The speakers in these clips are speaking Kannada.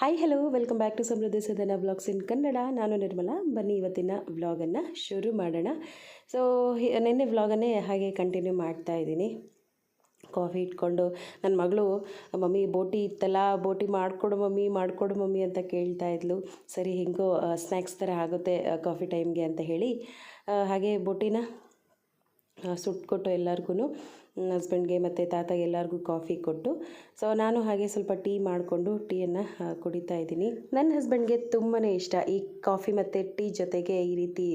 Hi hello welcome back to Samruddhi Sadana blogs in Kannada ನಾನು ನಿರ್ಮಲಾ. ಬನ್ನಿ ಇವತ್ತಿನ ವ್ಲಾಗನ್ನು ಶುರು ಮಾಡೋಣ. ಸೊ ನಿನ್ನೆ ವ್ಲಾಗನ್ನೇ ಹಾಗೆ ಕಂಟಿನ್ಯೂ ಮಾಡ್ತಾ ಇದ್ದೀನಿ. ಕಾಫಿ ಇಟ್ಕೊಂಡು ನನ್ನ ಮಗಳು, ಮಮ್ಮಿ, ಬೋಟಿ ಇತ್ತಲ್ಲ, ಬೋಟಿ ಮಾಡಿಕೊಡು ಮಮ್ಮಿ ಮಾಡಿಕೊಡು ಮಮ್ಮಿ ಅಂತ ಕೇಳ್ತಾ ಇದ್ಲು. ಸರಿ, ಹಿಂಗೋ ಸ್ನ್ಯಾಕ್ಸ್ ಥರ ಆಗುತ್ತೆ ಕಾಫಿ ಟೈಮ್ಗೆ ಅಂತ ಹೇಳಿ. ಹಾಗೆ ಬೋಟಿನ ಸುಟ್ಕೊಟ್ಟು ಎಲ್ಲರಿಗೂ ಹಸ್ಬೆಂಡ್ಗೆ ಮತ್ತು ತಾತಗೆ ಎಲ್ಲರಿಗೂ ಕಾಫಿ ಕೊಟ್ಟು. ಸೊ ನಾನು ಹಾಗೆ ಸ್ವಲ್ಪ ಟೀ ಮಾಡಿಕೊಂಡು ಟೀಯನ್ನು ಕುಡಿತಾ ಇದ್ದೀನಿ. ನನ್ನ ಹಸ್ಬೆಂಡ್ಗೆ ತುಂಬಾ ಇಷ್ಟ ಈ ಕಾಫಿ ಮತ್ತು ಟೀ ಜೊತೆಗೆ ಈ ರೀತಿ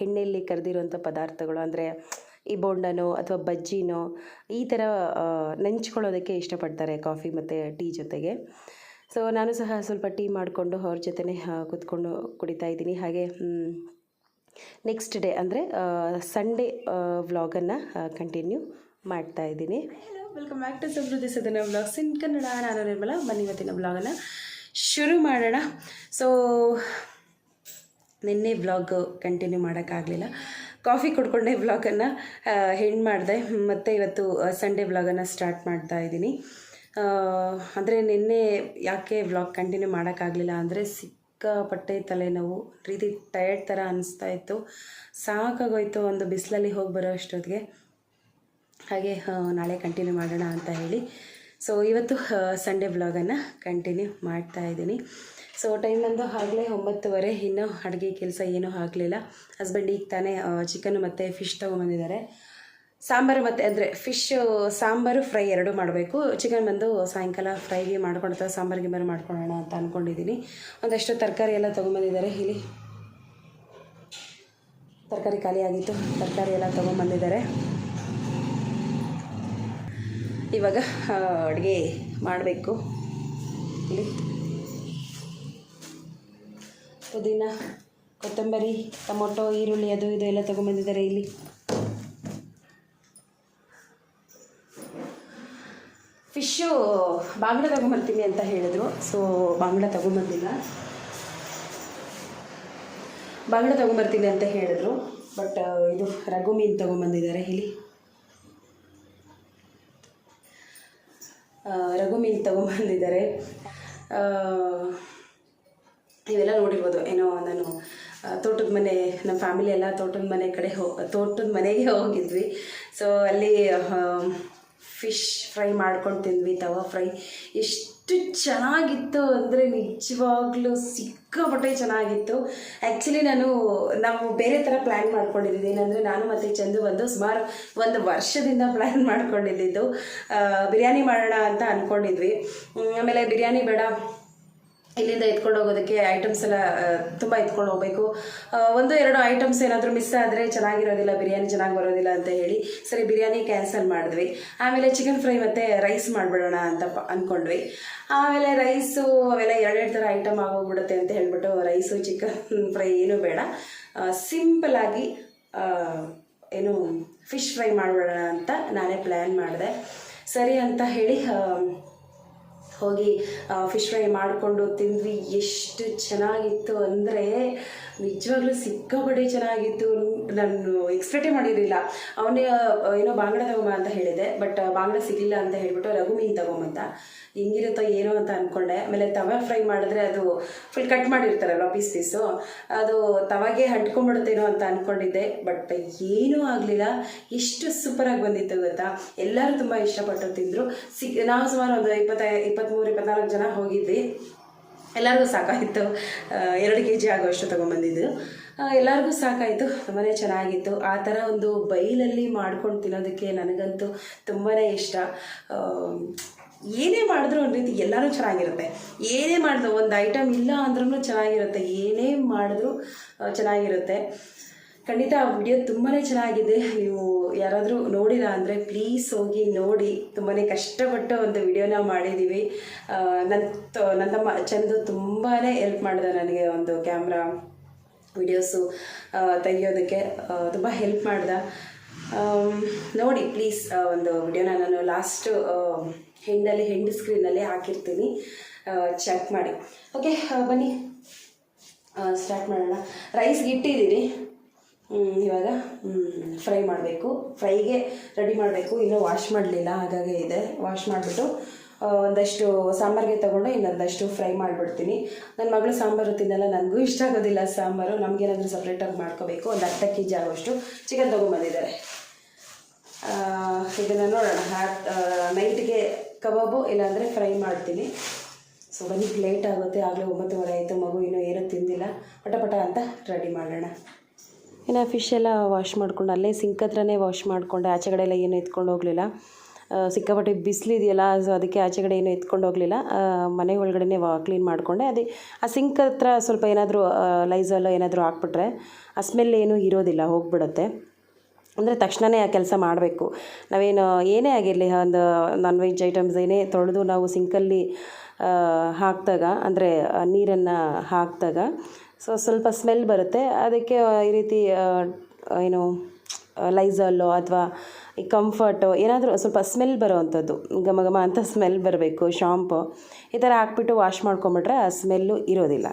ಹೆಣ್ಣೆಯಲ್ಲಿ ಕರೆದಿರುವಂಥ ಪದಾರ್ಥಗಳು, ಅಂದರೆ ಈ ಬೋಂಡನೋ ಅಥವಾ ಬಜ್ಜಿನೋ, ಈ ಥರ ನೆಂಚ್ಕೊಳ್ಳೋದಕ್ಕೆ ಇಷ್ಟಪಡ್ತಾರೆ ಕಾಫಿ ಮತ್ತು ಟೀ ಜೊತೆಗೆ. ಸೊ ನಾನು ಸಹ ಸ್ವಲ್ಪ ಟೀ ಮಾಡಿಕೊಂಡು ಅವ್ರ ಜೊತೆ ಕೂತ್ಕೊಂಡು ಕುಡಿತಾ ಇದ್ದೀನಿ. ಹಾಗೆ ನೆಕ್ಸ್ಟ್ ಡೇ ಅಂದರೆ ಸಂಡೇ ವ್ಲಾಗನ್ನು ಕಂಟಿನ್ಯೂ ಮಾಡ್ತಾ ಇದ್ದೀನಿ. Hello welcome back to Samruddhi Sadana vlogs in Kannada, ನಾನು ನಿರ್ಮಲ. ಬನ್ನಿ ಇವತ್ತಿನ ವ್ಲಾಗನ್ನು ಶುರು ಮಾಡೋಣ. ಸೊ ನಿನ್ನೆ ವ್ಲಾಗ್ ಕಂಟಿನ್ಯೂ ಮಾಡೋಕ್ಕಾಗಲಿಲ್ಲ. ಕಾಫಿ ಕುಡ್ಕೊಂಡೆ ವ್ಲಾಗನ್ನು ಹೆಣ್ಣು ಮಾಡಿದೆ. ಮತ್ತು ಇವತ್ತು ಸಂಡೇ ವ್ಲಾಗನ್ನು ಸ್ಟಾರ್ಟ್ ಮಾಡ್ತಾ ಇದ್ದೀನಿ. ಅಂದರೆ ನಿನ್ನೆ ಯಾಕೆ ವ್ಲಾಗ್ ಕಂಟಿನ್ಯೂ ಮಾಡೋಕ್ಕಾಗಲಿಲ್ಲ ಅಂದರೆ ಸಿಕ್ಕಾಪಟ್ಟೆ ತಲೆನೋವು ನೋವು ರೀತಿ ಟಯರ್ಡ್ ಥರ ಅನಿಸ್ತಾ ಇತ್ತು. ಸಾಕಾಗೋಯ್ತು ಒಂದು ಬಿಸಿಲಲ್ಲಿ ಹೋಗಿ ಬರೋ ಅಷ್ಟೊತ್ತಿಗೆ. ಹಾಗೆ ನಾಳೆ ಕಂಟಿನ್ಯೂ ಮಾಡೋಣ ಅಂತ ಹೇಳಿ. ಸೊ ಇವತ್ತು ಸಂಡೇ ಬ್ಲಾಗನ್ನು ಕಂಟಿನ್ಯೂ ಮಾಡ್ತಾ ಇದ್ದೀನಿ. ಸೊ ಟೈಮ್ ಆಗಲೇ ಒಂಬತ್ತುವರೆ. ಇನ್ನೂ ಅಡುಗೆ ಕೆಲಸ ಏನೂ ಆಗಲಿಲ್ಲ. ಹಸ್ಬೆಂಡ್ ಈಗ ತಾನೇ ಚಿಕನ್ ಮತ್ತು ಫಿಶ್ ತೊಗೊಂಬಂದಿದ್ದಾರೆ ಸಾಂಬಾರು ಮತ್ತು ಅಂದರೆ ಫಿಶ್ ಸಾಂಬಾರು ಫ್ರೈ ಎರಡೂ ಮಾಡಬೇಕು. ಚಿಕನ್ ಬಂದು ಸಾಯಂಕಾಲ ಫ್ರೈಗೆ ಮಾಡ್ಕೊಳ್ತಾ ಸಾಂಬಾರು ಗಿಂಬಾರು ಮಾಡ್ಕೊಳ್ಳೋಣ ಅಂತ ಅಂದ್ಕೊಂಡಿದ್ದೀನಿ ಒಂದಷ್ಟು ತರಕಾರಿ ಎಲ್ಲ ತೊಗೊಂಬಂದಿದ್ದಾರೆ. ಇಲ್ಲಿ ತರಕಾರಿ ಖಾಲಿಯಾಗಿತ್ತು ತರಕಾರಿ ಎಲ್ಲ ತೊಗೊಂಬಂದಿದ್ದಾರೆ. ಇವಾಗ ಅಡುಗೆ ಮಾಡಬೇಕು. ಇಲ್ಲಿ ಪುದೀನ, ಕೊತ್ತಂಬರಿ, ಟೊಮೊಟೊ, ಈರುಳ್ಳಿ, ಅದು ಇದು ಎಲ್ಲ ತೊಗೊಂಬಂದಿದ್ದಾರೆ ಇಲ್ಲಿ. ಫಿಶ್ಶು ಬಾಂಗ್ಲ ತಗೊಂಬರ್ತೀನಿ ಅಂತ ಹೇಳಿದ್ರು. ಸೊ ಬಾಂಗ್ಲ ತಗೊಂಬಂದಿಲ್ಲ ಬಾಂಗ್ಲ ತಗೊಂಬರ್ತೀನಿ ಅಂತ ಹೇಳಿದ್ರು. ಬಟ್ ಇದು ರಘು ಮೀನು ತೊಗೊಂಬಂದಿದ್ದಾರೆ ಆ, ರಘು ಮೀನು ತೊಗೊಂಬಂದಿದ್ದಾರೆ. ಇವೆಲ್ಲ ನೋಡಿರ್ಬೋದು. ಏನೋ ನಾನು ತೋಟದ ಮನೆ ನಮ್ಮ ಫ್ಯಾಮಿಲಿ ಎಲ್ಲ ತೋಟದ ಮನೆ ಕಡೆ ಹೋ ತೋಟದ ಮನೆಗೆ ಹೋಗಿದ್ವಿ. ಸೊ ಅಲ್ಲಿ ಫಿಶ್ ಫ್ರೈ ಮಾಡ್ಕೊಂಡು ತಿಂದ್ವಿ, ತವಾ ಫ್ರೈ. ಎಷ್ಟು ಚೆನ್ನಾಗಿತ್ತು ಅಂದರೆ ನಿಜವಾಗ್ಲೂ ಸಿಕ್ಕಾಪಟ್ಟೆ ಚೆನ್ನಾಗಿತ್ತು. ಆ್ಯಕ್ಚುಲಿ ನಾನು ನಾವು ಬೇರೆ ಥರ ಪ್ಲ್ಯಾನ್ ಮಾಡ್ಕೊಂಡಿದ್ದಿದ್ದು ಏನಂದರೆ ನಾನು ಮತ್ತು ಚಂದು ಬಂದು ಸುಮಾರು ಒಂದು ವರ್ಷದಿಂದ ಪ್ಲ್ಯಾನ್ ಮಾಡ್ಕೊಂಡಿದ್ದಿದ್ದು ಬಿರಿಯಾನಿ ಮಾಡೋಣ ಅಂತ ಅಂದ್ಕೊಂಡಿದ್ವಿ ಆಮೇಲೆ ಬಿರಿಯಾನಿ ಬೇಡ. ಇಲ್ಲಿಂದ ಎತ್ಕೊಂಡು ಹೋಗೋದಕ್ಕೆ ಐಟಮ್ಸ್ ಎಲ್ಲ ತುಂಬ ಎತ್ಕೊಂಡು ಹೋಗಬೇಕು. ಒಂದು ಎರಡು ಐಟಮ್ಸ್ ಏನಾದರೂ ಮಿಸ್ ಆದರೆ ಚೆನ್ನಾಗಿರೋದಿಲ್ಲ, ಬಿರಿಯಾನಿ ಚೆನ್ನಾಗಿ ಬರೋದಿಲ್ಲ ಅಂತ ಹೇಳಿ ಸರಿ ಬಿರಿಯಾನಿ ಕ್ಯಾನ್ಸಲ್ ಮಾಡಿದ್ವಿ. ಆಮೇಲೆ ಚಿಕನ್ ಫ್ರೈ ಮತ್ತು ರೈಸ್ ಮಾಡಿಬಿಡೋಣ ಅಂತ ಅಂದ್ಕೊಂಡ್ವಿ ಆಮೇಲೆ ರೈಸು ಅವೆಲ್ಲ ಎರಡೆರಡು ಥರ ಐಟಮ್ ಆಗೋಗ್ಬಿಡುತ್ತೆ ಅಂತ ಹೇಳ್ಬಿಟ್ಟು ರೈಸು ಚಿಕನ್ ಫ್ರೈ ಏನೂ ಬೇಡ. ಸಿಂಪಲಾಗಿ ಏನು ಫಿಶ್ ಫ್ರೈ ಮಾಡಿಬಿಡೋಣ ಅಂತ ನಾನೇ ಪ್ಲ್ಯಾನ್ ಮಾಡಿದೆ. ಸರಿ ಅಂತ ಹೇಳಿ ಹೋಗಿ ಫಿಶ್ ಫ್ರೈ ಮಾಡಿಕೊಂಡು ತಿಂದ್ವಿ. ಎಷ್ಟು ಚೆನ್ನಾಗಿತ್ತು ಅಂದರೆ ನಿಜವಾಗ್ಲೂ ಸಿಕ್ಕಾಪಟ್ಟೆ ಚೆನ್ನಾಗಿತ್ತು. ನಾನು ಎಕ್ಸ್ಪೆಕ್ಟೇ ಮಾಡಿರಲಿಲ್ಲ. ಅವನೇ ಏನೋ ಬಾಂಗ್ಡ ತಗೊಂಬ ಅಂತ ಹೇಳಿದೆ. ಬಟ್ ಬಾಂಗ್ಡ ಸಿಗಲಿಲ್ಲ ಅಂತ ಹೇಳ್ಬಿಟ್ಟು ರಘು ಮೀನು ತಗೊಂಬಂತ. ಹೆಂಗಿರುತ್ತೋ ಏನೋ ಅಂತ ಅಂದ್ಕೊಂಡೆ ಆಮೇಲೆ ತವೆ ಫ್ರೈ ಮಾಡಿದ್ರೆ ಅದು ಫುಲ್ ಕಟ್ ಮಾಡಿರ್ತಾರಲ್ವ ಪೀಸ್ ಪೀಸು ಅದು ತವಾಗೆ ಹಂಟ್ಕೊಂಡ್ಬಿಡುತ್ತೇನೋ ಅಂತ ಅಂದ್ಕೊಂಡಿದ್ದೆ ಬಟ್ ಏನೂ ಆಗಲಿಲ್ಲ. ಎಷ್ಟು ಸೂಪರಾಗಿ ಬಂದಿತ್ತು ಗೊತ್ತಾ? ಎಲ್ಲರೂ ತುಂಬ ಇಷ್ಟಪಟ್ಟು ತಿಂದರು. ಸಿಕ್ ನಾವು ಸುಮಾರು ಒಂದು ಇಪ್ಪತ್ತ ಇಪ್ಪತ್ತ್ಮೂರು ಇಪ್ಪತ್ತ್ನಾಲ್ಕು ಜನ ಹೋಗಿದ್ವಿ. ಎಲ್ಲರಿಗೂ ಸಾಕಾಯಿತು. ಎರಡು ಕೆ ಜಿ ಆಗುವಷ್ಟು ತೊಗೊಂಬಂದಿದ್ದು ಎಲ್ಲರಿಗೂ ಸಾಕಾಯಿತು. ತುಂಬಾ ಚೆನ್ನಾಗಿತ್ತು. ಆ ಥರ ಒಂದು ಬೈಲಲ್ಲಿ ಮಾಡ್ಕೊಂಡು ತಿನ್ನೋದಕ್ಕೆ ನನಗಂತೂ ತುಂಬಾ ಇಷ್ಟ. ಏನೇ ಮಾಡಿದ್ರು ಒಂದು ರೀತಿ ಎಲ್ಲರೂ ಚೆನ್ನಾಗಿರುತ್ತೆ. ಏನೇ ಮಾಡಿದ್ರು, ಒಂದು ಐಟಮ್ ಇಲ್ಲ ಅಂದ್ರೂ ಚೆನ್ನಾಗಿರುತ್ತೆ. ಏನೇ ಮಾಡಿದ್ರು ಚೆನ್ನಾಗಿರುತ್ತೆ. ಖಂಡಿತ ಆ ವಿಡಿಯೋ ತುಂಬಾ ಚೆನ್ನಾಗಿದೆ. ನೀವು ಯಾರಾದರೂ ನೋಡಿಲ್ಲ ಅಂದರೆ ಪ್ಲೀಸ್ ಹೋಗಿ ನೋಡಿ. ತುಂಬಾ ಕಷ್ಟಪಟ್ಟು ಒಂದು ವಿಡಿಯೋನ ಮಾಡಿದ್ದೀವಿ ನನ್ನ ನನ್ನ ತಮ್ಮ ಚಂದು ತುಂಬಾ ಹೆಲ್ಪ್ ಮಾಡಿದೆ ನನಗೆ ಒಂದು ಕ್ಯಾಮ್ರಾ ವಿಡಿಯೋಸು ತೆಗಿಯೋದಕ್ಕೆ. ತುಂಬ ಹೆಲ್ಪ್ ಮಾಡ್ದ. ನೋಡಿ ಪ್ಲೀಸ್ ಒಂದು ವಿಡಿಯೋನ ನಾನು ಲಾಸ್ಟು ಹೆಂಡಲ್ಲಿ ಹೆಂಡ್ ಸ್ಕ್ರೀನಲ್ಲಿ ಹಾಕಿರ್ತೀನಿ. ಚೆಕ್ ಮಾಡಿ. ಓಕೆ ಬನ್ನಿ. ಸ್ಟಾರ್ಟ್ ಮಾಡೋಣ. ರೈಸ್ಗೆ ಇಟ್ಟಿದ್ದೀನಿ ಇವಾಗ ಫ್ರೈ ಮಾಡಬೇಕು. ಫ್ರೈಗೆ ರೆಡಿ ಮಾಡಬೇಕು. ಇನ್ನೂ ವಾಶ್ ಮಾಡಲಿಲ್ಲ, ಹಾಗಾಗಿ ಇದೆ. ವಾಶ್ ಮಾಡಿಬಿಟ್ಟು ಒಂದಷ್ಟು ಸಾಂಬಾರಿಗೆ ತೊಗೊಂಡು ಇನ್ನೊಂದಷ್ಟು ಫ್ರೈ ಮಾಡಿಬಿಡ್ತೀನಿ. ನನ್ನ ಮಗಳು ಸಾಂಬಾರು ತಿನ್ನಲ್ಲ, ನನಗೂ ಇಷ್ಟ ಆಗೋದಿಲ್ಲ ಸಾಂಬಾರು. ನಮಗೇನಾದರೂ ಸಪ್ರೇಟಾಗಿ ಮಾಡ್ಕೋಬೇಕು. ಒಂದು ಅರ್ಧ ಕೆ ಜಿ ಆಗುವಷ್ಟು ಚಿಕನ್ ತೊಗೊಂಬಂದಿದ್ದಾರೆ ಇದನ್ನು ನೋಡೋಣ. ಹ್ಯಾಟ್ ನೈಟ್ಗೆ ಕಬಾಬು, ಇಲ್ಲಾಂದರೆ ಫ್ರೈ ಮಾಡ್ತೀನಿ. ಸೊ ಬನ್ನಿ ಲೇಟ್ ಆಗುತ್ತೆ. ಆಗಲೇ ಒಂಬತ್ತುವರೆ ಆಯಿತು. ಮಗು ಇನ್ನೂ ಏನೂ ತಿಂದಿಲ್ಲ. ಪಟ ಪಟ ಅಂತ ರೆಡಿ ಮಾಡೋಣ. ಇನ್ನು ಫಿಶ್ ಎಲ್ಲ ವಾಶ್ ಮಾಡ್ಕೊಂಡು ಅಲ್ಲೇ ಸಿಂಕ್ ಹತ್ರನೇ ವಾಶ್ ಮಾಡಿಕೊಂಡೆ ಆಚೆಗಡೆ ಎಲ್ಲ ಏನೂ ಎತ್ಕೊಂಡು ಹೋಗಲಿಲ್ಲ. ಸಿಕ್ಕಾಪಟ್ಟೆ ಬಿಸಿಲಿದೆಯಲ್ಲ ಸೊ ಅದಕ್ಕೆ ಆಚೆಗಡೆ ಏನು ಎತ್ಕೊಂಡು ಹೋಗಲಿಲ್ಲ. ಮನೆ ಒಳಗಡೆನೇ ವಾ ಕ್ಲೀನ್ ಮಾಡಿಕೊಂಡೆ. ಅದೇ, ಆ ಸಿಂಕ್ ಹತ್ರ ಸ್ವಲ್ಪ ಏನಾದರೂ ಲೈಸಲ್ಲ ಏನಾದರೂ ಹಾಕ್ಬಿಟ್ರೆ ಆ ಸ್ಮೆಲ್ ಏನೂ ಇರೋದಿಲ್ಲ, ಹೋಗ್ಬಿಡುತ್ತೆ. ಅಂದರೆ ತಕ್ಷಣವೇ ಆ ಕೆಲಸ ಮಾಡಬೇಕು. ನಾವೇನು, ಏನೇ ಆಗಿರಲಿ, ಒಂದು ನಾನ್ ವೆಜ್ ಐಟಮ್ಸ್ ಏನೇ ತೊಳೆದು ನಾವು ಸಿಂಕಲ್ಲಿ ಹಾಕಿದಾಗ, ಅಂದರೆ ನೀರನ್ನು ಹಾಕಿದಾಗ ಸೊ ಸ್ವಲ್ಪ ಸ್ಮೆಲ್ ಬರುತ್ತೆ. ಅದಕ್ಕೆ ಈ ರೀತಿ ಏನು ಲೈಝಾಲೋ ಅಥವಾ ಈ ಕಂಫರ್ಟು ಏನಾದರೂ ಸ್ವಲ್ಪ ಸ್ಮೆಲ್ ಬರೋವಂಥದ್ದು ಘಮ ಘಮ ಅಂತ ಸ್ಮೆಲ್ ಬರಬೇಕು ಶಾಂಪು ಈ ಥರ ಹಾಕ್ಬಿಟ್ಟು ವಾಶ್ ಮಾಡ್ಕೊಂಬಿಟ್ರೆ ಆ ಸ್ಮೆಲ್ಲು ಇರೋದಿಲ್ಲ.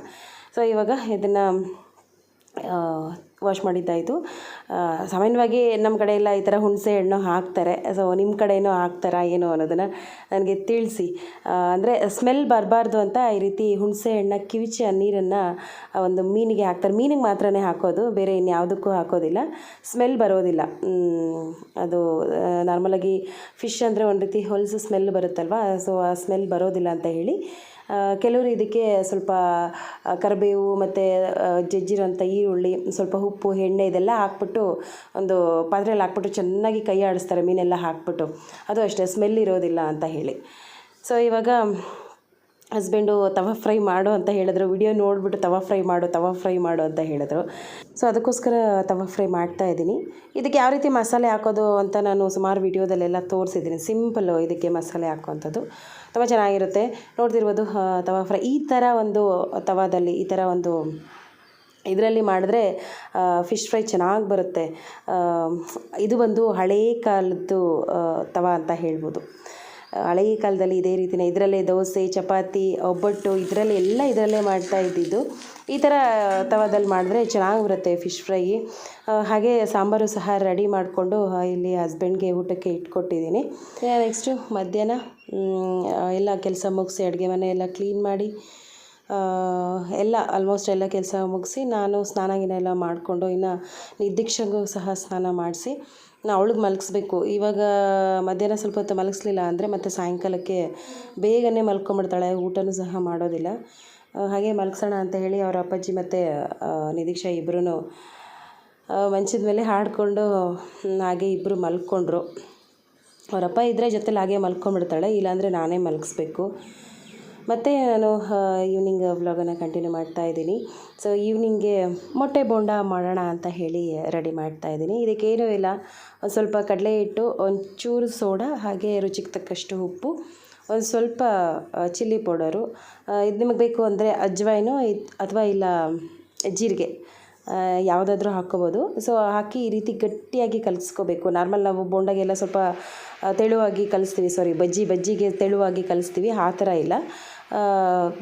ಸೊ ಇವಾಗ ಇದನ್ನು ವಾಶ್ ಮಾಡಿದ್ದಾಯಿತು. ಸಾಮಾನ್ಯವಾಗಿ ನಮ್ಮ ಕಡೆ ಈ ಥರ ಹುಣಸೆ ಹಣ್ಣು ಹಾಕ್ತಾರೆ. ಸೊ ನಿಮ್ಮ ಕಡೆಯೂ ಹಾಕ್ತಾರಾ ಏನು ಅನ್ನೋದನ್ನು ನನಗೆ ತಿಳಿಸಿ. ಅಂದರೆ ಸ್ಮೆಲ್ ಬರಬಾರ್ದು ಅಂತ ಈ ರೀತಿ ಹುಣಸೆ ಹಣ್ಣ, ಕಿವಿಚಿ ಆ ನೀರನ್ನು ಒಂದು ಮೀನಿಗೆ ಹಾಕ್ತಾರೆ. ಮೀನಿಗೆ ಮಾತ್ರನೇ ಹಾಕೋದು, ಬೇರೆ ಇನ್ಯಾವುದಕ್ಕೂ ಹಾಕೋದಿಲ್ಲ. ಸ್ಮೆಲ್ ಬರೋದಿಲ್ಲ. ಅದು ನಾರ್ಮಲಾಗಿ ಫಿಶ್ ಅಂದರೆ ಒಂದು ರೀತಿ ಹೊಲಸು ಸ್ಮೆಲ್ ಬರುತ್ತಲ್ವ? ಸೊ ಆ ಸ್ಮೆಲ್ ಬರೋದಿಲ್ಲ ಅಂತ ಹೇಳಿ ಕೆಲವರು ಇದಕ್ಕೆ ಸ್ವಲ್ಪ ಕರಿಬೇವು ಮತ್ತು ಜಜ್ಜಿರೋಂಥ ಈರುಳ್ಳಿ, ಸ್ವಲ್ಪ ಉಪ್ಪು, ಎಣ್ಣೆ ಇದೆಲ್ಲ ಹಾಕ್ಬಿಟ್ಟು ಒಂದು ಪಾತ್ರೆಯಲ್ಲಿ ಹಾಕ್ಬಿಟ್ಟು ಚೆನ್ನಾಗಿ ಕೈ ಆಡಿಸ್ತಾರೆ, ಮೀನೆಲ್ಲ ಹಾಕ್ಬಿಟ್ಟು. ಅದು ಅಷ್ಟೇ ಸ್ಮೆಲ್ ಇರೋದಿಲ್ಲ ಅಂತ ಹೇಳಿ. ಸೊ ಇವಾಗ ಹಸ್ಬೆಂಡು ತವಾ ಫ್ರೈ ಮಾಡು ಅಂತ ಹೇಳಿದ್ರು. ವಿಡಿಯೋ ನೋಡಿಬಿಟ್ಟು ತವಾ ಫ್ರೈ ಮಾಡು, ತವಾ ಫ್ರೈ ಮಾಡು ಅಂತ ಹೇಳಿದ್ರು. ಸೊ ಅದಕ್ಕೋಸ್ಕರ ತವಾ ಫ್ರೈ ಮಾಡ್ತಾ ಇದ್ದೀನಿ. ಇದಕ್ಕೆ ಯಾವ ರೀತಿ ಮಸಾಲೆ ಹಾಕೋದು ಅಂತ ನಾನು ಸುಮಾರು ವಿಡಿಯೋದಲ್ಲೆಲ್ಲ ತೋರಿಸಿದ್ದೀನಿ. ಸಿಂಪಲ್ಲು ಇದಕ್ಕೆ ಮಸಾಲೆ ಹಾಕುವಂಥದ್ದು. ತುಂಬ ಚೆನ್ನಾಗಿರುತ್ತೆ. ನೋಡ್ತಿರ್ಬೋದು ತವಾ ಫ್ರೈ, ಈ ಥರ ಒಂದು ತವಾದಲ್ಲಿ, ಈ ಥರ ಒಂದು ಇದರಲ್ಲಿ ಮಾಡಿದ್ರೆ ಫಿಶ್ ಫ್ರೈ ಚೆನ್ನಾಗಿ ಬರುತ್ತೆ. ಇದು ಒಂದು ಹಳೇ ಕಾಲದ್ದು ತವ ಅಂತ ಹೇಳ್ಬೋದು. ಹಳೆಯ ಕಾಲದಲ್ಲಿ ಇದೇ ರೀತಿನೇ ಇದರಲ್ಲೇ ದೋಸೆ, ಚಪಾತಿ, ಒಬ್ಬಟ್ಟು, ಇದರಲ್ಲಿ ಎಲ್ಲ ಇದರಲ್ಲೇ ಮಾಡ್ತಾ ಇದ್ದಿದ್ದು. ಈ ಥರ ತವದಲ್ಲಿ ಮಾಡಿದ್ರೆ ಚೆನ್ನಾಗಿ ಬರುತ್ತೆ ಫಿಶ್ ಫ್ರೈ ಹಾಗೆ ಸಾಂಬಾರು ಸಹ ರೆಡಿ ಮಾಡಿಕೊಂಡು ಇಲ್ಲಿ ಹಸ್ಬೆಂಡ್ಗೆ ಊಟಕ್ಕೆ ಇಟ್ಕೊಟ್ಟಿದ್ದೀನಿ. ನೆಕ್ಸ್ಟು ಮಧ್ಯಾಹ್ನ ಎಲ್ಲ ಕೆಲಸ ಮುಗಿಸಿ ಅಡುಗೆ ಮನೆ ಎಲ್ಲ ಕ್ಲೀನ್ ಮಾಡಿ ಎಲ್ಲ ಆಲ್ಮೋಸ್ಟ್ ಎಲ್ಲ ಕೆಲಸ ಮುಗಿಸಿ ನಾನು ಸ್ನಾನ ಗಿನ ಎಲ್ಲ ಮಾಡಿಕೊಂಡು ಇನ್ನು ನಿರ್ದಿಕ್ಷಗೂ ಸಹ ಸ್ನಾನ ಮಾಡಿಸಿ ನಾ ಅವಳಿಗೆ ಮಲಗಿಸ್ಬೇಕು ಇವಾಗ ಮಧ್ಯಾಹ್ನ ಸ್ವಲ್ಪ ಹೊತ್ತು ಮಲಗಿಸ್ಲಿಲ್ಲ ಅಂದರೆ ಮತ್ತೆ ಸಾಯಂಕಾಲಕ್ಕೆ ಬೇಗನೆ ಮಲ್ಕೊಂಬಿಡ್ತಾಳೆ, ಊಟನೂ ಸಹ ಮಾಡೋದಿಲ್ಲ. ಹಾಗೆ ಮಲಗಿಸೋಣ ಅಂತ ಹೇಳಿ ಅವರ ಅಪ್ಪಾಜಿ ಮತ್ತು ನಿದೀಕ್ಷಾ ಇಬ್ಬರೂ ಮಂಚದ ಮೇಲೆ ಹಾಡಿಕೊಂಡು ಹಾಗೆ ಇಬ್ಬರು ಮಲ್ಕೊಂಡ್ರು. ಅವರಪ್ಪ ಇದ್ದರೆ ಜೊತೆಲಿ ಹಾಗೆ ಮಲ್ಕೊಂಬಿಡ್ತಾಳೆ, ಇಲ್ಲಾಂದರೆ ನಾನೇ ಮಲಗಿಸ್ಬೇಕು ಮತ್ತು ನಾನು ಈವ್ನಿಂಗ್ ವ್ಲಾಗನ್ನು ಕಂಟಿನ್ಯೂ ಮಾಡ್ತಾ ಇದ್ದೀನಿ. ಸೊ ಈವ್ನಿಂಗ್ಗೆ ಮೊಟ್ಟೆ ಬೋಂಡ ಮಾಡೋಣ ಅಂತ ಹೇಳಿ ರೆಡಿ ಮಾಡ್ತಾ ಇದ್ದೀನಿ. ಇದಕ್ಕೇನೂ ಇಲ್ಲ. ಒಂದು ಸ್ವಲ್ಪ ಕಡಲೆ ಹಿಟ್ಟು, ಒಂಚೂರು ಸೋಡಾ, ಹಾಗೆ ರುಚಿಗೆ ತಕ್ಕಷ್ಟು ಉಪ್ಪು, ಒಂದು ಸ್ವಲ್ಪ ಚಿಲ್ಲಿ ಪೌಡರು ಇದು ನಿಮಗೆ ಬೇಕು ಅಂದರೆ ಅಜ್ವೈನು ಅಥವಾ ಇಲ್ಲ ಜೀರಿಗೆ ಯಾವುದಾದ್ರೂ ಹಾಕ್ಕೋಬೋದು. ಸೊ ಹಾಕಿ ಈ ರೀತಿ ಗಟ್ಟಿಯಾಗಿ ಕಲಿಸ್ಕೋಬೇಕು. ನಾರ್ಮಲ್ ನಾವು ಬೋಂಡಾಗೆಲ್ಲ ಸ್ವಲ್ಪ ತೆಳುವಾಗಿ ಕಲಿಸ್ತೀವಿ. ಸಾರಿ ಬಜ್ಜಿ, ಬಜ್ಜಿಗೆ ತೆಳುವಾಗಿ ಕಲಿಸ್ತೀವಿ. ಆ ಥರ ಇಲ್ಲ.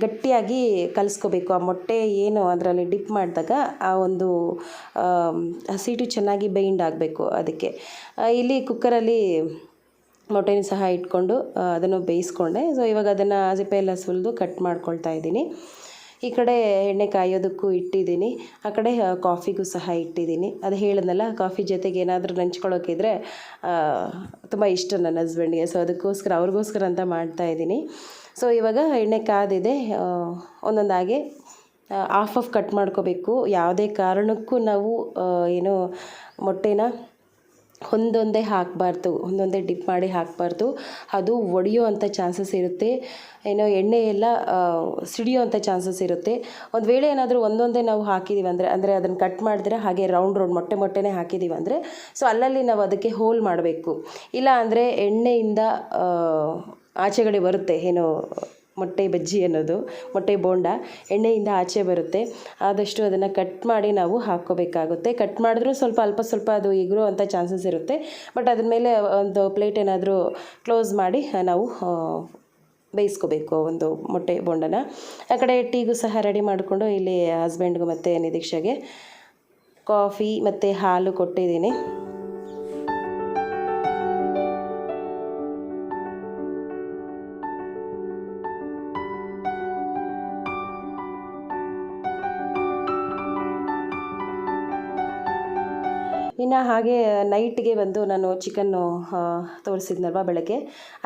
ಗಟ್ಟಿಯಾಗಿ ಕಲಿಸ್ಕೋಬೇಕು. ಆ ಮೊಟ್ಟೆ ಏನು ಅದರಲ್ಲಿ ಡಿಪ್ ಮಾಡಿದಾಗ ಆ ಒಂದು ಸೀಟು ಹಸಿಟ್ಟು ಚೆನ್ನಾಗಿ ಬೈಂಡ್ ಆಗಬೇಕು ಅದಕ್ಕೆ. ಇಲ್ಲಿ ಕುಕ್ಕರಲ್ಲಿ ಮೊಟ್ಟೆನೂ ಸಹ ಇಟ್ಕೊಂಡು ಅದನ್ನು ಬೇಯಿಸ್ಕೊಂಡೆ. ಸೊ ಇವಾಗ ಅದನ್ನು ಸಿಪ್ಪೆ ಎಲ್ಲ ಸುಲಿದು ಕಟ್ ಮಾಡ್ಕೊಳ್ತಾ ಇದ್ದೀನಿ. ಈ ಕಡೆ ಎಣ್ಣೆ ಕಾಯೋದಕ್ಕೂ ಇಟ್ಟಿದ್ದೀನಿ. ಆ ಕಡೆ ಕಾಫಿಗೂ ಸಹ ಇಟ್ಟಿದ್ದೀನಿ. ಅದು ಹೇಳಿದ್ನಲ್ಲ, ಕಾಫಿ ಜೊತೆಗೆ ಏನಾದರೂ ನೆಂಚ್ಕೊಳ್ಳೋಕ್ಕಿದ್ರೆ ತುಂಬ ಇಷ್ಟ ನನ್ನ ಹಸ್ಬೆಂಡ್ಗೆ. ಸೊ ಅದಕ್ಕೋಸ್ಕರ, ಅವ್ರಿಗೋಸ್ಕರ ಅಂತ ಮಾಡ್ತಾ ಇದ್ದೀನಿ. ಸೊ ಇವಾಗ ಎಣ್ಣೆ ಕಾದಿದೆ ಒಂದೊಂದಾಗಿ ಆಫ್ ಆಫ್ ಕಟ್ ಮಾಡ್ಕೋಬೇಕು. ಯಾವುದೇ ಕಾರಣಕ್ಕೂ ನಾವು ಏನು, ಮೊಟ್ಟೆನ ಒಂದೊಂದೇ ಹಾಕಬಾರ್ದು, ಒಂದೊಂದೇ ಡಿಪ್ ಮಾಡಿ ಹಾಕಬಾರ್ದು. ಅದು ಒಡೆಯೋ ಅಂಥ ಚಾನ್ಸಸ್ ಇರುತ್ತೆ. ಏನೋ, ಎಣ್ಣೆ ಎಲ್ಲ ಸಿಡಿಯೋ ಅಂಥ ಚಾನ್ಸಸ್ ಇರುತ್ತೆ. ಒಂದು ವೇಳೆ ಏನಾದರೂ ಒಂದೊಂದೇ ನಾವು ಹಾಕಿದ್ದೀವಿ ಅಂದರೆ ಅಂದರೆ ಅದನ್ನು ಕಟ್ ಮಾಡಿದ್ರೆ ಹಾಗೆ ರೌಂಡ್ ರೌಂಡ್ ಮೊಟ್ಟೆ ಮೊಟ್ಟೆನೇ ಹಾಕಿದ್ದೀವಿ ಅಂದರೆ ಸೊ ಅಲ್ಲಲ್ಲಿ ನಾವು ಅದಕ್ಕೆ ಹೋಲ್ ಮಾಡಬೇಕು. ಇಲ್ಲ ಅಂದರೆ ಎಣ್ಣೆಯಿಂದ ಆಚೆಗಡೆ ಬರುತ್ತೆ, ಏನು ಮೊಟ್ಟೆ ಬಜ್ಜಿ ಅನ್ನೋದು, ಮೊಟ್ಟೆ ಬೋಂಡ, ಎಣ್ಣೆಯಿಂದ ಆಚೆ ಬರುತ್ತೆ. ಆದಷ್ಟು ಅದನ್ನು ಕಟ್ ಮಾಡಿ ನಾವು ಹಾಕ್ಕೋಬೇಕಾಗುತ್ತೆ. ಕಟ್ ಮಾಡಿದ್ರೂ ಸ್ವಲ್ಪ ಅಲ್ಪ ಸ್ವಲ್ಪ ಅದು ಎಗರೋ ಅಂತ ಚಾನ್ಸಸ್ ಇರುತ್ತೆ. ಬಟ್ ಅದ್ರ ಮೇಲೆ ಒಂದು ಪ್ಲೇಟ್ ಏನಾದರೂ ಕ್ಲೋಸ್ ಮಾಡಿ ನಾವು ಬೇಯಿಸ್ಕೋಬೇಕು ಒಂದು ಮೊಟ್ಟೆ ಬೋಂಡನ. ಆ ಕಡೆ ಟೀಗೂ ಸಹ ರೆಡಿ ಮಾಡಿಕೊಂಡು ಇಲ್ಲಿ ಹಸ್ಬೆಂಡ್ಗೂ ಮತ್ತು ನಿರೀಕ್ಷೆಗೆ ಕಾಫಿ ಮತ್ತು ಹಾಲು ಕೊಟ್ಟಿದ್ದೀನಿ. ಇನ್ನು ಹಾಗೆ ನೈಟ್ಗೆ ಬಂದು ನಾನು ಚಿಕನ್ನು ತೋರಿಸಿದ್ನಲ್ವ ಬೆಳಗ್ಗೆ.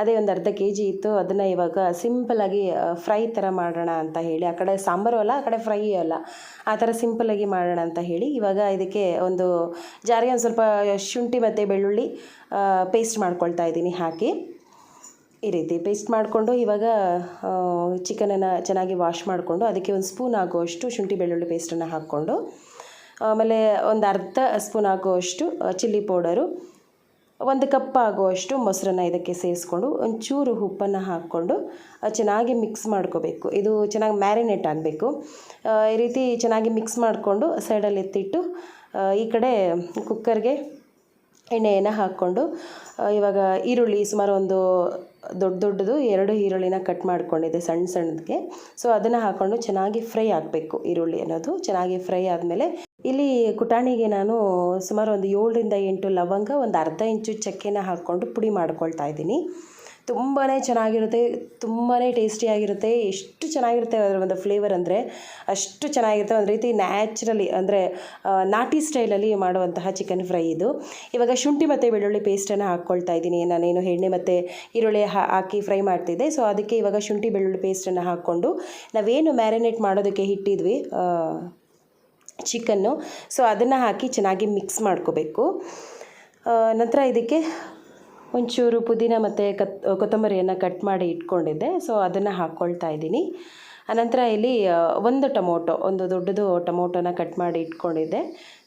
ಅದೇ ಒಂದು ಅರ್ಧ ಕೆ ಜಿ ಇತ್ತು. ಅದನ್ನು ಇವಾಗ ಸಿಂಪಲಾಗಿ ಫ್ರೈ ಥರ ಮಾಡೋಣ ಅಂತ ಹೇಳಿ. ಆ ಕಡೆ ಸಾಂಬಾರು ಅಲ್ಲ, ಆ ಕಡೆ ಫ್ರೈ ಅಲ್ಲ. ಆ ಥರ ಸಿಂಪಲಾಗಿ ಮಾಡೋಣ ಅಂತ ಹೇಳಿ ಇವಾಗ ಇದಕ್ಕೆ ಒಂದು ಜಾರಿಗೆ ಒಂದು ಸ್ವಲ್ಪ ಶುಂಠಿ ಮತ್ತು ಬೆಳ್ಳುಳ್ಳಿ ಪೇಸ್ಟ್ ಮಾಡ್ಕೊಳ್ತಾ ಇದ್ದೀನಿ ಹಾಕಿ. ಈ ರೀತಿ ಪೇಸ್ಟ್ ಮಾಡಿಕೊಂಡು ಇವಾಗ ಚಿಕನನ್ನು ಚೆನ್ನಾಗಿ ವಾಶ್ ಮಾಡಿಕೊಂಡು ಅದಕ್ಕೆ ಒಂದು ಸ್ಪೂನ್ ಆಗುವಷ್ಟು ಶುಂಠಿ ಬೆಳ್ಳುಳ್ಳಿ ಪೇಸ್ಟನ್ನು ಹಾಕ್ಕೊಂಡು ಆಮೇಲೆ ಒಂದು ಅರ್ಧ ಸ್ಪೂನ್ ಆಗುವಷ್ಟು ಚಿಲ್ಲಿ ಪೌಡರು, ಒಂದು ಕಪ್ ಆಗುವಷ್ಟು ಮೊಸರನ್ನ ಇದಕ್ಕೆ ಸೇರಿಸ್ಕೊಂಡು ಒಂಚೂರು ಉಪ್ಪನ್ನು ಹಾಕ್ಕೊಂಡು ಚೆನ್ನಾಗಿ ಮಿಕ್ಸ್ ಮಾಡ್ಕೋಬೇಕು. ಇದು ಚೆನ್ನಾಗಿ ಮ್ಯಾರಿನೇಟ್ ಆಗಬೇಕು. ಈ ರೀತಿ ಚೆನ್ನಾಗಿ ಮಿಕ್ಸ್ ಮಾಡಿಕೊಂಡು ಸೈಡಲ್ಲಿ ಎತ್ತಿಟ್ಟು ಈ ಕಡೆ ಕುಕ್ಕರ್ಗೆ ಎಣ್ಣೆಯನ್ನು ಹಾಕ್ಕೊಂಡು ಇವಾಗ ಈರುಳ್ಳಿ ಸುಮಾರು ಒಂದು ದೊಡ್ಡ ದೊಡ್ಡದು ಎರಡು ಈರುಳ್ಳಿನ ಕಟ್ ಮಾಡ್ಕೊಂಡಿದ್ದೆ ಸಣ್ಣ ಸಣ್ಣದಕ್ಕೆ ಸೊ ಅದನ್ನು ಹಾಕ್ಕೊಂಡು ಚೆನ್ನಾಗಿ ಫ್ರೈ ಆಗಬೇಕು ಈರುಳ್ಳಿ ಅನ್ನೋದು. ಚೆನ್ನಾಗಿ ಫ್ರೈ ಆದಮೇಲೆ ಇಲ್ಲಿ ಕುಟಾಣಿಗೆ ನಾನು ಸುಮಾರು ಒಂದು ಏಳರಿಂದ ಎಂಟು ಲವಂಗ, ಒಂದು ಅರ್ಧ ಇಂಚು ಚಕ್ಕೆನ ಹಾಕ್ಕೊಂಡು ಪುಡಿ ಮಾಡ್ಕೊಳ್ತಾ ಇದ್ದೀನಿ. ತುಂಬಾ ಚೆನ್ನಾಗಿರುತ್ತೆ ತುಂಬಾ ಟೇಸ್ಟಿಯಾಗಿರುತ್ತೆ. ಎಷ್ಟು ಚೆನ್ನಾಗಿರುತ್ತೆ ಅದರ ಒಂದು ಫ್ಲೇವರ್ ಅಂದರೆ, ಅಷ್ಟು ಚೆನ್ನಾಗಿರುತ್ತೆ. ಒಂದು ರೀತಿ ನ್ಯಾಚುರಲಿ ಅಂದರೆ ನಾಟಿ ಸ್ಟೈಲಲ್ಲಿ ಮಾಡುವಂತಹ ಚಿಕನ್ ಫ್ರೈ ಇದು. ಇವಾಗ ಶುಂಠಿ ಮತ್ತು ಬೆಳ್ಳುಳ್ಳಿ ಪೇಸ್ಟನ್ನು ಹಾಕ್ಕೊಳ್ತಾ ಇದ್ದೀನಿ. ನಾನೇನು ಎಣ್ಣೆ ಮತ್ತು ಈರುಳ್ಳಿ ಹಾಕಿ ಫ್ರೈ ಮಾಡ್ತಿದ್ದೆ. ಸೊ ಅದಕ್ಕೆ ಇವಾಗ ಶುಂಠಿ ಬೆಳ್ಳುಳ್ಳಿ ಪೇಸ್ಟನ್ನು ಹಾಕ್ಕೊಂಡು ನಾವೇನು ಮ್ಯಾರಿನೇಟ್ ಮಾಡೋದಕ್ಕೆ ಇಟ್ಟಿದ್ವಿ ಚಿಕನ್ನು. ಸೊ ಅದನ್ನು ಹಾಕಿ ಚೆನ್ನಾಗಿ ಮಿಕ್ಸ್ ಮಾಡ್ಕೋಬೇಕು. ನಂತರ ಇದಕ್ಕೆ ಒಂಚೂರು ಪುದೀನ ಮತ್ತು ಕತ್, ಕೊತ್ತಂಬರಿಯನ್ನು ಕಟ್ ಮಾಡಿ ಇಟ್ಕೊಂಡಿದ್ದೆ. ಸೊ ಅದನ್ನು ಹಾಕ್ಕೊಳ್ತಾ ಇದ್ದೀನಿ. ಆನಂತರ ಇಲ್ಲಿ ಒಂದು ಟೊಮೊಟೊ, ಒಂದು ದೊಡ್ಡದು ಟೊಮೊಟೊನ ಕಟ್ ಮಾಡಿ ಇಟ್ಕೊಂಡಿದ್ದೆ.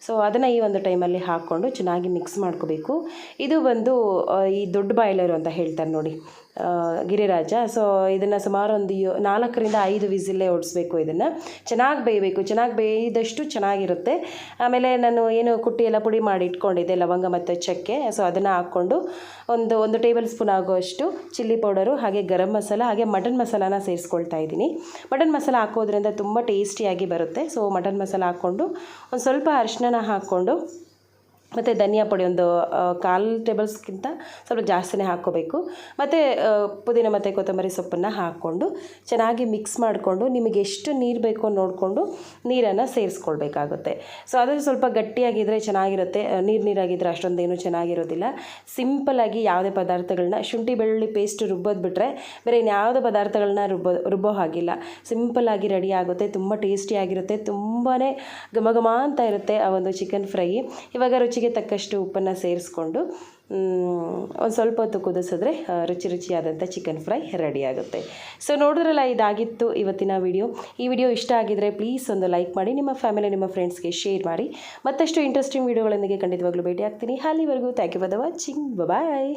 ಸೊ ಅದನ್ನು ಈ ಒಂದು ಟೈಮಲ್ಲಿ ಹಾಕ್ಕೊಂಡು ಚೆನ್ನಾಗಿ ಮಿಕ್ಸ್ ಮಾಡ್ಕೋಬೇಕು. ಇದು ಬಂದು ಈ ದೊಡ್ಡ ಬಾಯ್ಲರು ಅಂತ ಹೇಳ್ತಾರೆ ನೋಡಿ ಗಿರಿರಾಜ. ಸೊ ಇದನ್ನು ಸುಮಾರು ಒಂದು ನಾಲ್ಕರಿಂದ ಐದು ವಿಸಿಲ್ಲೇ ಓಡಿಸ್ಬೇಕು ಇದನ್ನು. ಚೆನ್ನಾಗಿ ಬೇಯಬೇಕು, ಚೆನ್ನಾಗಿ ಬೇಯ್ದಷ್ಟು ಚೆನ್ನಾಗಿರುತ್ತೆ. ಆಮೇಲೆ ನಾನು ಏನು ಕುಟ್ಟಿ ಎಲ್ಲ ಪುಡಿ ಮಾಡಿ ಇಟ್ಕೊಂಡಿದ್ದೆ, ಲವಂಗ ಮತ್ತು ಚಕ್ಕೆ. ಸೊ ಅದನ್ನು ಹಾಕ್ಕೊಂಡು ಒಂದು ಒಂದು ಟೇಬಲ್ ಸ್ಪೂನ್ ಆಗುವಷ್ಟು ಚಿಲ್ಲಿ ಪೌಡರು ಹಾಗೆ ಗರಂ ಮಸಾಲ, ಹಾಗೆ ಮಟನ್ ಮಸಾಲಾನ ಸೇರಿಸ್ಕೊಳ್ತಾ ಇದ್ದೀನಿ. ಮಟನ್ ಮಸಾಲ ಹಾಕೋದ್ರಿಂದ ತುಂಬ ಟೇಸ್ಟಿಯಾಗಿ ಬರುತ್ತೆ. ಸೊ ಮಟನ್ ಮಸಾಲ ಹಾಕ್ಕೊಂಡು ಒಂದು ಸ್ವಲ್ಪ ಅರಿಶಿನ ಹಾಕ್ಕೊಂಡು ಮತ್ತು ಧನಿಯಾ ಪುಡಿ ಒಂದು ಕಾಲು ಟೇಬಲ್ಸ್ಗಿಂತ ಸ್ವಲ್ಪ ಜಾಸ್ತಿನೇ ಹಾಕ್ಕೋಬೇಕು. ಮತ್ತು ಪುದೀನ ಮತ್ತು ಕೊತ್ತಂಬರಿ ಸೊಪ್ಪನ್ನು ಹಾಕ್ಕೊಂಡು ಚೆನ್ನಾಗಿ ಮಿಕ್ಸ್ ಮಾಡಿಕೊಂಡು ನಿಮಗೆ ಎಷ್ಟು ನೀರು ಬೇಕೋ ನೋಡಿಕೊಂಡು ನೀರನ್ನು ಸೇರಿಸ್ಕೊಳ್ಬೇಕಾಗುತ್ತೆ. ಸೊ ಅದು ಸ್ವಲ್ಪ ಗಟ್ಟಿಯಾಗಿದ್ದರೆ ಚೆನ್ನಾಗಿರುತ್ತೆ. ನೀರು ನೀರಾಗಿದ್ದರೆ ಅಷ್ಟೊಂದೇನು ಚೆನ್ನಾಗಿರೋದಿಲ್ಲ. ಸಿಂಪಲಾಗಿ ಯಾವುದೇ ಪದಾರ್ಥಗಳನ್ನ ಶುಂಠಿ, ಬೆಳ್ಳುಳ್ಳಿ ಪೇಸ್ಟ್ ರುಬ್ಬೋದು ಬಿಟ್ಟರೆ ಬೇರೆ ಇನ್ಯಾವುದೇ ಪದಾರ್ಥಗಳನ್ನ ರುಬ್ಬೋ ರುಬ್ಬೋ ಹಾಗಿಲ್ಲ. ಸಿಂಪಲಾಗಿ ರೆಡಿ ಆಗುತ್ತೆ. ತುಂಬ ಟೇಸ್ಟಿಯಾಗಿರುತ್ತೆ ತುಂಬಾ ಘಮ ಘಮ ಅಂತ ಇರುತ್ತೆ ಆ ಒಂದು ಚಿಕನ್ ಫ್ರೈ ಇವಾಗ ರುಚಿಗೆ ತಕ್ಕಷ್ಟು ಉಪ್ಪನ್ನು ಸೇರಿಸ್ಕೊಂಡು ಒಂದು ಸ್ವಲ್ಪ ಹೊತ್ತು ಕುದಿಸಿದ್ರೆ ರುಚಿ ರುಚಿಯಾದಂಥ ಚಿಕನ್ ಫ್ರೈ ರೆಡಿ ಆಗುತ್ತೆ. ಸೊ ನೋಡಿದ್ರಲ್ಲ ಇದಾಗಿತ್ತು ಇವತ್ತಿನ ವಿಡಿಯೋ ಈ ವಿಡಿಯೋ ಇಷ್ಟ ಆಗಿದ್ರೆ ಪ್ಲೀಸ್ ಒಂದು ಲೈಕ್ ಮಾಡಿ, ನಿಮ್ಮ ಫ್ಯಾಮಿಲಿ ನಿಮ್ಮ ಫ್ರೆಂಡ್ಸ್ಗೆ ಶೇರ್ ಮಾಡಿ. ಮತ್ತಷ್ಟು ಇಂಟ್ರೆಸ್ಟಿಂಗ್ ವಿಡಿಯೋಗಳೊಂದಿಗೆ ಖಂಡಿತವಾಗ್ಲೂ ಭೇಟಿ ಆಗ್ತೀನಿ ಅಲ್ಲಿವರೆಗೂ thank you for the watching bye